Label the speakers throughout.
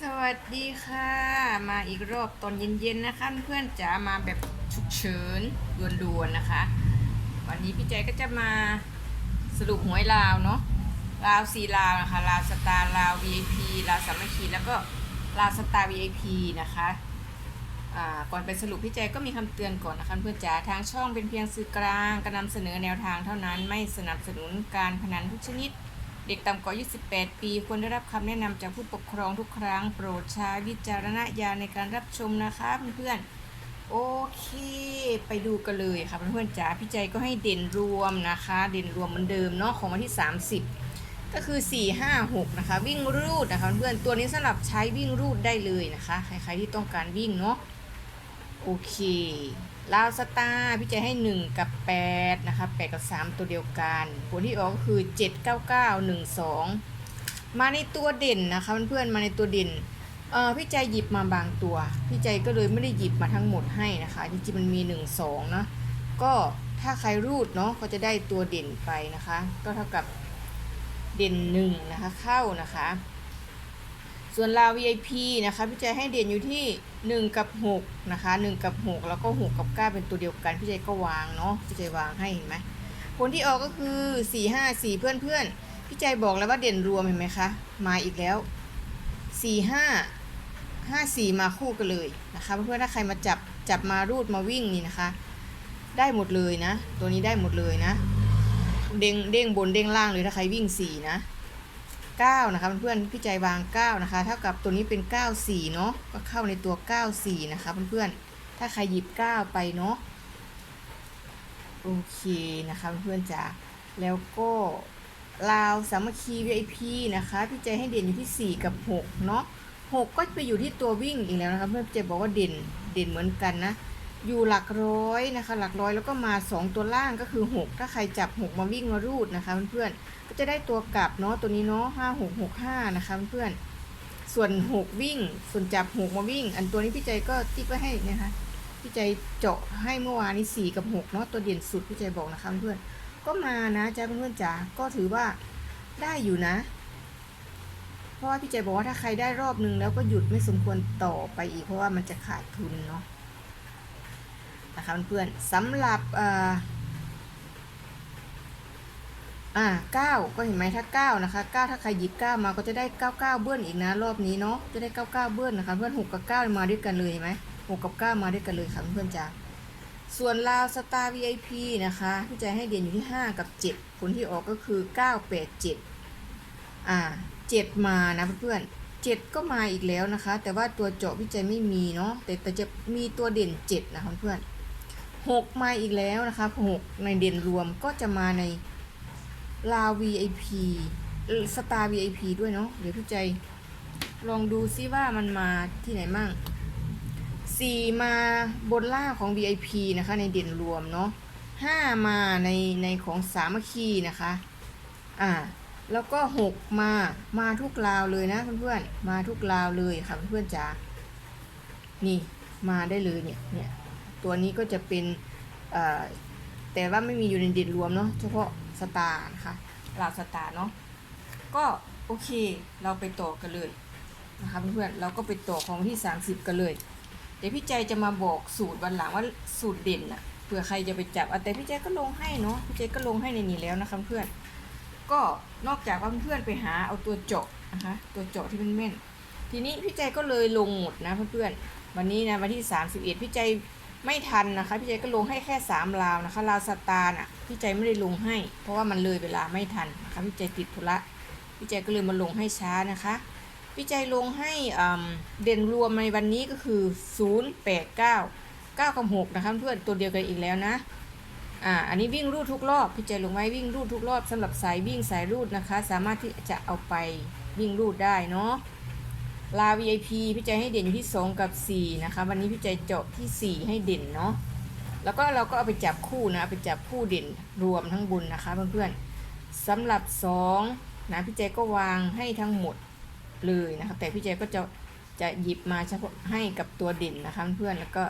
Speaker 1: สวัสดีค่ะ มาอีกรอบตอนเย็นๆนะคะ เพื่อนจ๋ามาแบบฉุกเฉินด่วนๆนะคะ วันนี้พี่ใจก็จะมาสรุปหวยลาวเนาะลาวสีลาวนะคะลาวสตาร์ลาว VIP ลาวสามัคคีแล้วก็ลาวสตาร์ VIP นะคะก่อนไปสรุปพี่ใจก็มีคำเตือนก่อนนะคะเพื่อนจ๋าทางช่องเป็นเพียงสื่อกลางการนำเสนอแนวทางเท่านั้นไม่สนับสนุนการพนันทุกชนิด เด็กต่ำกว่าอายุ18ปีควรได้รับคำแนะนำจากผู้ปกครองทุกครั้ง โปรดใช้วิจารณญาณในการรับชมนะคะเพื่อนๆ โอเค ไปดูกันเลยค่ะเพื่อนๆจ๋าพี่ใจก็ให้เด่นรวมนะคะ เด่นรวมเหมือนเดิมเนาะของวันที่ 30 ก็คือ 4 5 6 นะคะ วิ่งรูดนะคะเพื่อนๆตัวนี้สำหรับใช้วิ่งรูดได้เลยนะคะ ใครๆที่ต้องการวิ่งเนาะ โอเคลาวสตาร์พี่ใจให้ 1 กับ 8 นะคะ 8 กับ 3 ตัวเดียวกันผลที่ออกก็คือ 7 9 9 1 2 มาในตัวเด่นนะคะเพื่อนๆมาในตัวเด่นเออพี่ใจหยิบมาบางตัว พี่ใจก็เลยไม่ได้หยิบมาทั้งหมดให้นะคะ จริงๆมันมี 1 2นะก็ถ้าใครรูดเนาะก็จะได้ตัวเด่นไปนะคะ ก็เท่ากับเด่น1นะคะเข้านะคะ ส่วนลาว VIP นะคะพี่ใจให้เด่นอยู่ที่ 1 กับ 6 นะคะ 1 กับ 6 แล้วก็ 6 กับ 9 เป็นตัวเดียวกัน พี่ใจก็วางเนาะพี่ใจวางให้เห็นไหมผลที่ออกก็คือ 4 5 4 เพื่อนเพื่อนพี่ใจบอกแล้วว่าเด่นรวมเห็นไหมคะ มาอีกแล้ว 4 5 5 4 มาคู่กันเลยนะคะเพื่อนๆถ้าใครมาจับจับมารูดมาวิ่งนี่นะคะ ได้หมดเลยนะ ตัวนี้ได้หมดเลยนะ เด้งเด้งบนเด้งล่างเลยถ้าใครวิ่ง 4 นะ 9 นะคะเพื่อนๆพี่ใจวาง 9 นะคะ เท่ากับตัวนี้เป็น 9 4 เนาะก็เข้าในตัว 9 4 นะคะเพื่อนๆถ้าใครหยิบ 9 ไปเนาะโอเคนะคะเพื่อนๆจ๋าแล้วก็ลาวสามัคคี VIP นะคะพี่ใจให้เด่นอยู่ที่ 4 กับ 6 เนาะ6 ก็ไปอยู่ที่ตัววิ่งอีกแล้วนะคะเพื่อนพี่ใจบอกว่าเด่นเด่นเหมือนกันนะ อยู่หลักร้อยนะคะ หลักร้อยแล้วก็มา 2 ตัวล่างก็คือ 6 ถ้าใครจับ 6 มาวิ่งมารูดนะคะเพื่อนๆก็จะได้ตัวกลับเนาะตัวนี้เนาะห้าหกหกห้านะคะเพื่อนส่วนหกวิ่ง ส่วนจับหกมาวิ่ง อันตัวนี้พี่ใจก็ติ๊กไว้ให้นะคะพี่ใจเจาะให้เมื่อวานนี้สี่กับหกเนาะตัวเด่นสุดพี่ใจบอกนะคะเพื่อนก็มานะจ้าเพื่อนๆจ๋าก็ถือว่าได้อยู่นะ เพราะว่าพี่ใจบอกว่าถ้าใครได้รอบนึงแล้วก็หยุดไม่สมควรต่อไปอีกเพราะว่ามันจะขาดทุนเนาะ นะคะเพื่อนๆสำหรับอ่าเก้าก็เห็นไหมถ้า9นะคะ9ถ้าใครหยิบ9มาก็จะได้9 9เบื้อลอีกนะรอบนี้เนาะจะได้9 9เบื้ลนะคะเพื่อน6กับ9มาด้วยกันเลยเห็นไหม6กับ9มาด้วยกันเลยค่ะเพื่อนจ้าส่วนลาวสตาร์ VIP นะคะพี่ใจให้เด่นอยู่ที่ 5 กับ 7 ผลที่ออกก็คือ 987 อ่า 7 มานะเพื่อน7ก็มาอีกแล้วนะคะ แต่ว่าตัวเจาะพี่ใจไม่มีเนาะแต่แต่จะมีตัวเด่น 7 นะคะเพื่อน 6 มาอีกแล้วนะคะ6ในเด่นรวมก็จะมาในลา VIP สตาร์ VIP ด้วยเนาะเดี๋ยวพี่ใจ ลองดูซิว่ามันมาที่ไหนมั่ง 4 มาบนล่าของ VIP นะคะในเด่นรวมเนาะ5 มาในในของสามัคคีนะคะอ่าแล้วก็ 6 มามาทุกราวเลยนะเพื่อนๆมาทุกราวเลยค่ะเพื่อนๆจ๋านี่มาได้เลยเนี่ยเนี่ย ตัวนี้ก็จะเป็นแต่ว่าไม่มีอยู่ในเด่นรวมเนาะเฉพาะสตาร์นะคะลาวสตาร์เนาะก็โอเคเราไปต่อกันเลยนะคะเพื่อนๆเราก็ไปต่อของที่ 30 กันเลย เดี๋ยวพี่ใจจะมาบอกสูตรวันหลังว่าสูตรเด่นน่ะเผื่อใครจะไปจับแต่พี่ใจก็ลงให้เนาะพี่ใจก็ลงให้ในนี้แล้วนะคะเพื่อนก็นอกจากว่าเพื่อนไปหาเอาตัวเจาะนะคะตัวเจาะที่เป็นแม่นทีนี้พี่ใจก็เลยลงหมดนะเพื่อนๆวันนี้นะวันที่ 31 พี่ใจ ไม่ทันนะคะ พี่ใจก็ลงให้แค่3ลาวนะคะลาวสตาร์น่ะพี่ใจไม่ได้ลงให้ เพราะว่ามันเลยเวลาไม่ทันนะคะพี่ใจติดธุระพี่ใจก็เลยมาลงให้ช้านะคะพี่ใจลงให้เด่นรวมในวันนี้ก็คือ 0 8 9 9กับ6นะคะเพื่อนตัวเดียวกันอีกแล้วนะอ่าอันนี้วิ่งรูดทุกรอบพี่ใจลงไว้วิ่งรูดทุกรอบสำหรับสายวิ่งสายรูดนะคะ สามารถที่จะเอาไปวิ่งรูดได้เนาะ ลา VIP พี่ใจให้เด่นอยู่ที่ 2 กับ 4 นะคะ วันนี้พี่ใจเจาะที่ 4 ให้เด่นเนาะแล้วก็เราก็เอาไปจับคู่นะไปจับคู่เด่นรวมทั้งบนนะคะเพื่อนๆสำหรับ 2 นะพี่ใจก็วางให้ทั้งหมดเลยนะคะแต่พี่ใจก็จะจะหยิบมาเฉพาะให้กับตัวเด่นนะคะเพื่อนๆแล้วก็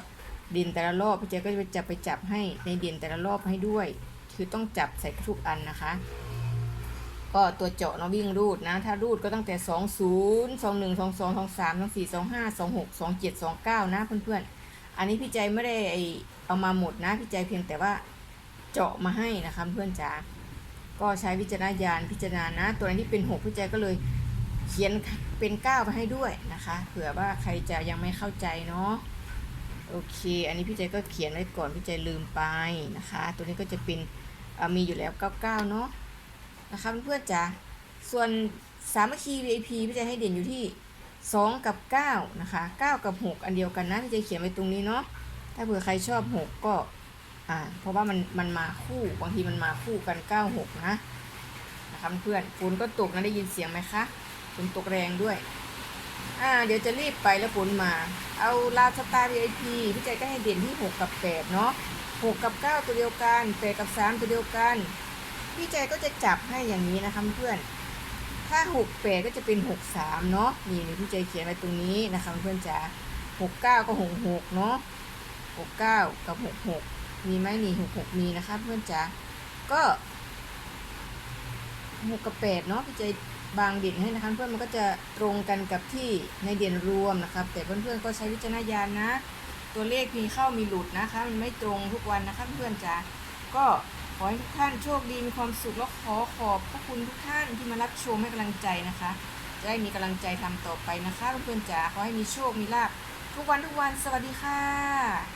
Speaker 1: เด่นแต่ละรอบพี่ใจก็จะไปจับให้ในเด่นแต่ละรอบให้ด้วย คือต้องจับใส่ทุกอันนะคะ ก็ตัวเจาะเนาะวิ่งรูดนะ ถ้ารูดก็ตั้งแต่2 0 2 1 2 2 2 3 2 4 2 5 2 6 2 7 2 9นะเพื่อนๆ อันนี้พี่ใจไม่ได้เอามาหมดนะพี่ใจเพียงแต่ว่าเจาะมาให้นะคะเพื่อนจ๋าก็ใช้วิจารณญาณพิจารณานะ ตัวไหนที่เป็น6พี่ใจก็เลยเขียนเป็น9ไปให้ด้วยนะคะ เผื่อว่าใครจะยังไม่เข้าใจเนาะโอเค อันนี้พี่ใจก็เขียนไว้ก่อนพี่ใจลืมไปนะคะ ตัวนี้ก็จะเป็นมีอยู่แล้ว99เนาะ นะคะเพื่อนๆจ๋าส่วนสามัคคี VIP พี่จะให้เด่นอยู่ที่ 2 กับ9นะคะ9 กับ 6 อันเดียวกันนะพี่จะเขียนไว้ตรงนี้เนาะถ้าเผื่อใครชอบ 6 ก็อ่าเพราะว่ามันมันมาคู่บางทีมันมาคู่กัน 9 6 นะนะคะเพื่อนฝนก็ตกนะได้ยินเสียงไหมคะฝนตกแรงด้วยอ่าเดี๋ยวจะรีบไปแล้วฝนมา เอาลาสตาร์ VIP พี่ใจก็ให้เด่นที่ 6 กับ 8 เนาะ6 กับ 9 ตัวเดียวกัน8กับ 3 ตัวเดียวกัน พี่ใจก็จะจับให้อย่างนี้นะคะเพื่อนถ้าหกแปดก็จะเป็นหกสามเนาะนี่นี่พี่ใจเขียนไว้ตรงนี้นะคะเพื่อนจ๋าหกเก้าก็หกหกเนาะหกเก้ากับหกหกมีไหมนี่หกหกมีนะคะเพื่อนจ๋าก็หกกับแปดเนาะพี่ใจบางเด่นให้นะคะเพื่อนมันก็จะตรงกันกับที่ในเด่นรวมนะครับ แต่เพื่อนๆก็ใช้วิจารณญาณนะ ตัวเลขมีเข้ามีหลุดนะคะ มันไม่ตรงทุกวันนะคะเพื่อนจ๋าก็ ขอให้ทุกท่านโชคดีมีความสุขแล้วขอขอบพระคุณทุกท่านที่มารับชมให้กำลังใจนะคะ จะได้มีกำลังใจทำต่อไปนะคะเพื่อนๆจ๋าขอให้มีโชคมีลาภทุกวันทุกวันสวัสดีค่ะ